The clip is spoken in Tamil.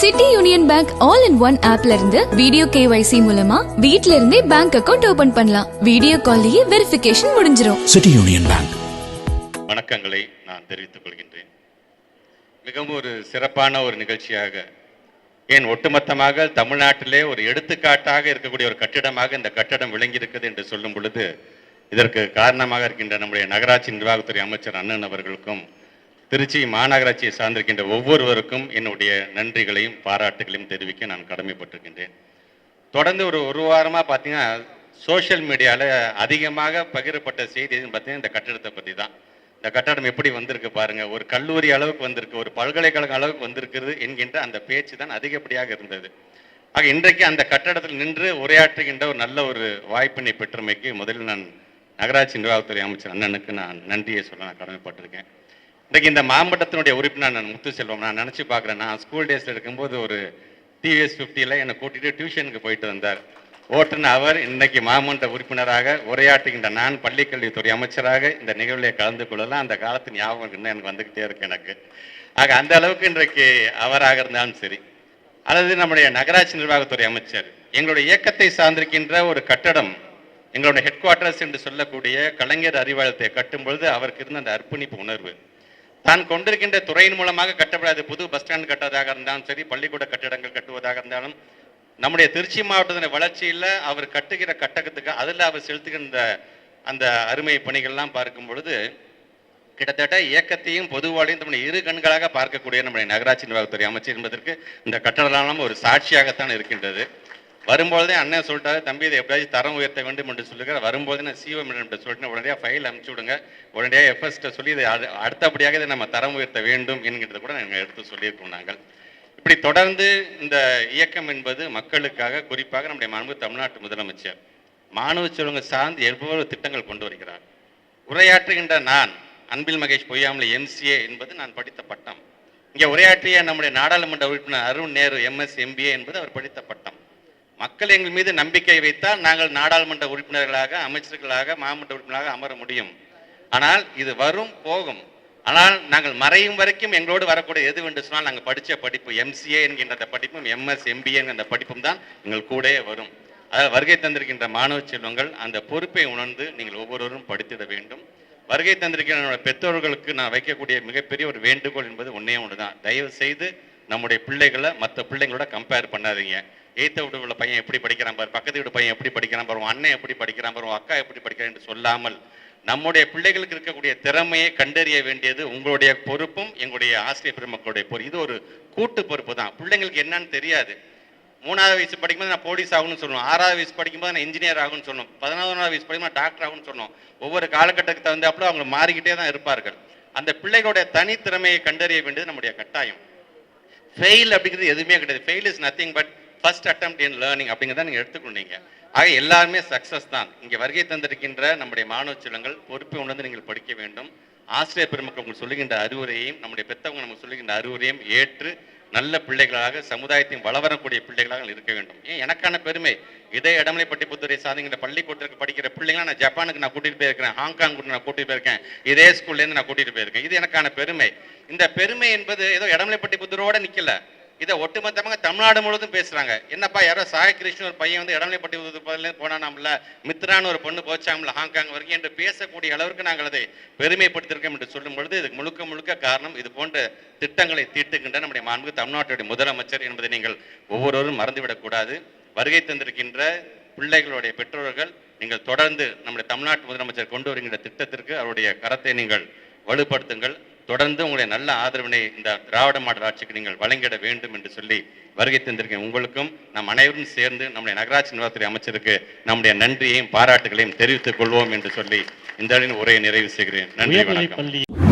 City Union Bank all in one ஆப்ல இருந்து வீடியோ கேவைசி மூலமா வீட்ல இருந்தே பேங்க் அக்கவுண்ட் ஓபன் பண்ணலாம். வீடியோ கால்லயே வெரிஃபிகேஷன் முடிஞ்சிரும். City Union Bank. வணக்கங்களை நான் தெரிவித்துக் கொள்கின்றேன். மிகவும் ஒரு சிறப்பான ஒரு நிகழ்ச்சியாக ஏன் ஒட்டுமொத்தமாக தமிழ்நாட்டிலே ஒரு எடுத்துக்காட்டாக இருக்கக்கூடிய ஒரு கட்டிடமாக இந்த கட்டடம் விளங்கியிருக்குது என்று சொல்லும் பொழுது இதற்கு காரணமாக இருக்கின்ற நம்முடைய நகராட்சி நிர்வாகத்துறை அமைச்சர் அண்ணன் அவர்களுக்கும் திருச்சி மாநகராட்சியை சார்ந்திருக்கின்ற ஒவ்வொருவருக்கும் என்னுடைய நன்றிகளையும் பாராட்டுகளையும் தெரிவிக்க நான் கடமைப்பட்டிருக்கின்றேன். தொடர்ந்து ஒரு ஒரு வாரமாக பார்த்தீங்கன்னா சோஷியல் மீடியாவில் அதிகமாக பகிரப்பட்ட செய்தி பார்த்தீங்கன்னா இந்த கட்டடத்தை பற்றி தான் இந்த கட்டடம் எப்படி வந்திருக்கு பாருங்க. ஒரு கல்லூரி அளவுக்கு வந்திருக்கு ஒரு பல்கலைக்கழகம் அளவுக்கு வந்திருக்கிறது என்கின்ற அந்த பேச்சு தான் அதிகப்படியாக இருந்தது. ஆக இன்றைக்கு அந்த கட்டடத்தில் நின்று உரையாற்றுகின்ற ஒரு நல்ல ஒரு வாய்ப்பினை பெற்றமைக்கு முதலில் நான் நகராட்சி நிர்வாகத்துறை அமைச்சர் அண்ணனுக்கு நான் நன்றியை சொல்ல நான் கடமைப்பட்டிருக்கேன். இன்றைக்கு இந்த மாம்பட்டத்தினுடைய உறுப்பினர் நான் முத்துசெல்வம் நான் நினச்சி பார்க்குறேன். நான் ஸ்கூல் டேஸில் இருக்கும்போது ஒரு டிவிஎஸ் ஃபிஃப்டியில் என்னை கூட்டிகிட்டு டியூஷனுக்கு போயிட்டு வந்தார். ஓட்டுன அவர் இன்னைக்கு மாமன்ற உறுப்பினராக உரையாற்றுகின்ற நான் பள்ளிக்கல்வித்துறை அமைச்சராக இந்த நிகழ்வில் கலந்து கொள்ளலாம். அந்த காலத்து ஞாபகம் இன்னும் எனக்கு வந்துக்கிட்டே இருக்கு எனக்கு. ஆக அந்த அளவுக்கு இன்றைக்கு அவராக இருந்தாலும் சரி அல்லது நம்முடைய நகராட்சி நிர்வாகத்துறை அமைச்சர் எங்களுடைய இயக்கத்தை சார்ந்திருக்கின்ற ஒரு கட்டடம் எங்களுடைய ஹெட் குவார்ட்டர்ஸ் என்று சொல்லக்கூடிய கலைஞர் அறிவாளத்தை கட்டும் பொழுது அவருக்கு இருந்த அந்த அர்ப்பணிப்பு உணர்வு தான் கொண்டிருக்கின்ற துறையின் மூலமாக கட்டப்படாது. புது பஸ் ஸ்டாண்ட் கட்டுவதாக இருந்தாலும் சரி பள்ளிக்கூட கட்டிடங்கள் கட்டுவதாக இருந்தாலும் நம்முடைய திருச்சி மாவட்டத்தின் வளர்ச்சியில் அவர் கட்டுகிற கட்டகத்துக்கு அதில் அவர் செலுத்துகின்ற அந்த அருமை பணிகள்லாம் பார்க்கும் பொழுது கிட்டத்தட்ட இயக்கத்தையும் பொதுவாளையும் நம்முடைய இரு கண்களாக பார்க்கக்கூடிய நம்முடைய நகராட்சி நிர்வாகத்துறை அமைச்சர் என்பதற்கு இந்த கட்டடலாம் ஒரு சாட்சியாகத்தான் இருக்கின்றது. வரும்போதே அண்ணன் சொல்லிட்டாரு தம்பி இதை எப்படியாச்சும் தரம் உயர்த்த வேண்டும் என்று சொல்லுகிறார் வரும்போது நான் சிஓ மேடம் சொல்லிட்டு உடனடியாக ஃபைல் அனுப்பிச்சு விடுங்க. உடனடியாக எஃப்எஸ்ட்டை சொல்லி இதை அடு- அடுத்தபடியாக இதை நம்ம தரம் உயர்த்த வேண்டும் என்கிறத கூட நாங்கள் எடுத்து சொல்லியிருக்கோம் நாங்கள். இப்படி தொடர்ந்து இந்த இயக்கம் என்பது மக்களுக்காக குறிப்பாக நம்முடைய மாண்பு தமிழ்நாட்டு முதலமைச்சர் மாணவ செல்வங்க சார்ந்து எவ்வளவு திட்டங்கள் கொண்டு வருகிறார். உரையாற்றுகின்ற நான் அன்பில் மகேஷ் பொய்யாமலை எம்சிஏ என்பது நான் படித்த பட்டம். இங்கே உரையாற்றிய நம்முடைய நாடாளுமன்ற உறுப்பினர் அருண் நேரு எம்எஸ் எம்பிஏ என்பது அவர் படித்த பட்டம். மக்கள் எங்கள் மீது நம்பிக்கை வைத்தால் நாங்கள் நாடாளுமன்ற உறுப்பினர்களாக அமைச்சர்களாக மாமன்ற உறுப்பினராக அமர முடியும். ஆனால் இது வரும் போகும். ஆனால் நாங்கள் மறையும் வரைக்கும் எங்களோடு வரக்கூடிய எது என்று சொன்னால் நாங்கள் படித்த படிப்பு எம்சிஏ என்கின்ற படிப்பும் எம்எஸ் எம்பிஏ என்கின்ற படிப்பும் தான் எங்கள் கூடயே வரும். அதாவது வருகை தந்திருக்கின்ற மாணவ செல்வங்கள் அந்த பொறுப்பை உணர்ந்து நீங்கள் ஒவ்வொருவரும் படித்திட வேண்டும். வருகை தந்திருக்கிற பெற்றோர்களுக்கு நான் வைக்கக்கூடிய மிகப்பெரிய ஒரு வேண்டுகோள் என்பது ஒன்றே ஒன்று தான் தயவு செய்து நம்முடைய பிள்ளைகளை மற்ற பிள்ளைங்களோட கம்பேர் பண்ணாதீங்க. எய்த்த வீடு உள்ள பையன் எப்படி படிக்கிறான் பாரு பக்கத்து வீட்டு பையன் எப்படி படிக்கிறான் பாரு அண்ணன் எப்படி படிக்கிறான் பாரு அக்கா எப்படி படிக்கிறான் என்று சொல்லாமல் நம்முடைய பிள்ளைகளுக்கு இருக்கக்கூடிய திறமையை கண்டறிய வேண்டியது உங்களுடைய பொறுப்பும் எங்களுடைய ஆசிரியர் பெருமக்களுடைய பொறுப்பு. இது ஒரு கூட்டு பொறுப்பு தான். பிள்ளைங்களுக்கு என்னன்னு தெரியாது. மூணாவது வயசு படிக்கும்போது நான் போலீஸ் ஆகணும்னு சொல்லணும் ஆறாவது வயசு படிக்கும்போது நான் இன்ஜினியர் ஆகும்னு சொல்லணும் பதினொன்றாவது வயசு படிக்கும்போது டாக்டர் ஆகும்னு சொல்லணும் ஒவ்வொரு காலகட்டத்துக்கு தகுந்தாப்புல அவங்க மாறிக்கிட்டே தான் இருப்பார்கள். அந்த பிள்ளைகளுடைய தனித்திறமையை கண்டறிய வேண்டியது நம்முடைய கட்டாயம். ஃபெயில் அப்படிங்கிறது எதுவுமே கிடையாது. Fail is nothing but first attempt in learning அப்படிங்கிறத நீங்கள் எடுத்துக்கொண்டீங்க ஆக எல்லாருமே சக்ஸஸ் தான். இங்கே வருகை தந்திருக்கின்ற நம்முடைய மாணவ செல்வங்கள் பொறுப்பை உணர்ந்து நீங்கள் படிக்க வேண்டும். ஆசிரியர் பெருமக்கள் உங்களுக்கு சொல்லுகின்ற அறிவுரையையும் நம்முடைய பெற்றவங்க நமக்கு சொல்லுகின்ற அறிவுரையும் ஏற்று நல்ல பிள்ளைகளாக சமுதாயத்தையும் வளவரக்கூடிய பிள்ளைகளாக இருக்க வேண்டும். ஏன்? எனக்கான பெருமை. இதே இடமலைப்பட்டி புத்துறை சாதிங்கிற பள்ளிக்கூடத்துக்கு படிக்கிற பிள்ளைங்களா நான் ஜப்பானுக்கு நான் கூட்டிகிட்டு போயிருக்கேன் ஹாங்காங் கூட நான் கூட்டிகிட்டு போயிருக்கேன். இதே ஸ்கூல்லேருந்து நான் கூட்டிகிட்டு போயிருக்கேன். இது எனக்கான பெருமை. இந்த பெருமை என்பது ஏதோ இடமலைப்பட்டி புத்தரோடு நிற்கல இதை ஒட்டுமொத்தமாக தமிழ்நாடு முழுவதும் பேசுகிறாங்க என்னப்பா யாரோ சாய் கிருஷ்ணன் ஒரு பையன் வந்து இடமலைப்பட்டி உதவிலேருந்து போனானாம்ல? மித்ரான்னு ஒரு பொண்ணு போச்சாம்ல ஹாங்காங் வரைக்கும் என்று பேசக்கூடிய அளவிற்கு நாங்கள் அதை பெருமைப்படுத்திருக்கோம் என்று சொல்லும் பொழுது இதுக்கு முழுக்க முழுக்க காரணம் இது போன்ற திட்டங்களை தீட்டுகின்ற நம்முடைய மாண்பு தமிழ்நாட்டுடைய முதலமைச்சர் என்பதை நீங்கள் ஒவ்வொருவரும் மறந்துவிடக்கூடாது வருகை தந்திருக்கின்ற பிள்ளைகளுடைய பெற்றோர்கள் நீங்கள் தொடர்ந்து நம்முடைய தமிழ்நாட்டு முதலமைச்சர் கொண்டு வருகின்ற திட்டத்திற்கு அவருடைய கரத்தை நீங்கள் வலுப்படுத்துங்கள். தொடர்ந்து உங்களுடைய நல்ல ஆதரவினை இந்த திராவிட மாடல் ஆட்சிக்கு நீங்கள் வழங்கிட வேண்டும் என்று சொல்லி வருகை தந்திருக்கேன். உங்களுக்கும் நம் அனைவரும் சேர்ந்து நம்முடைய நகராட்சி நிர்வாகத்துறை அமைச்சருக்கு நம்முடைய நன்றியையும் பாராட்டுகளையும் தெரிவித்துக் கொள்வோம் என்று சொல்லி இந்த உரையை நிறைவு செய்கிறேன். நன்றி வணக்கம்.